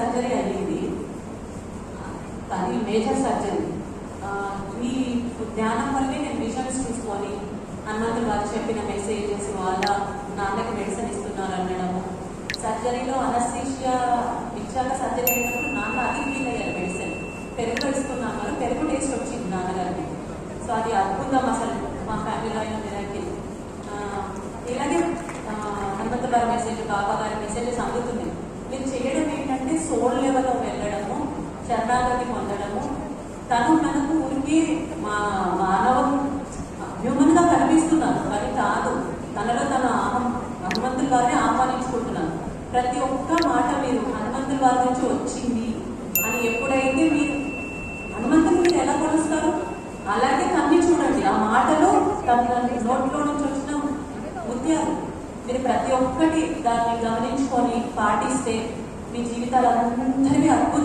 Surgery అయ్యింది కానీ major surgery ఈ జ్ఞానం వల్లే నేను విజన్స్ చూసుకొని హనుమంతులు గారు చెప్పిన మెసేజెస్ వాళ్ళ నాన్నకి మెడిసిన్ ఇస్తున్నారు అనడము సర్జరీలో అనస్థీషియా ఇచ్చాక సర్జరీ అయినప్పుడు నాన్న అది ఫీల్ అయ్యారు మెడిసిన్ పెరుగులో ఇస్తున్నాను పెరుగు టేస్ట్ వచ్చింది నాన్నగారికి. సో అది అద్భుతం అసలు మా ఫ్యామిలీలో అయిన మీదకి ఇలాగే హనుమంత గారి మెసేజ్ బాబా గారి మెసేజెస్ అందుతున్నాయి ఏంటంటే సోల్ లెవెల్లో వెళ్ళడము శరణాగతి పొందడము. తను మనకు ఊరికి మా మానవం హ్యూమన్గా కనిపిస్తున్నాను కానీ కాదు తనలో తన ఆహం హనుమంతుల వారిని ఆహ్వానించుకుంటున్నాను ప్రతి ఒక్క మాట మీరు హనుమంతుల వారి నుంచి వచ్చింది అని ఎప్పుడైతే మీరు హనుమంతుని మీరు ఎలా కొలుస్తారు? అలాగే తన్ని చూడండి. ఆ మాటలు తన నోట్లో నుంచి వచ్చిన ముత్యాలు మీరు ప్రతి ఒక్కటి దాన్ని గమనించుకొని పాటిస్తే మీ జీవితాలు అందరివి అద్భుతం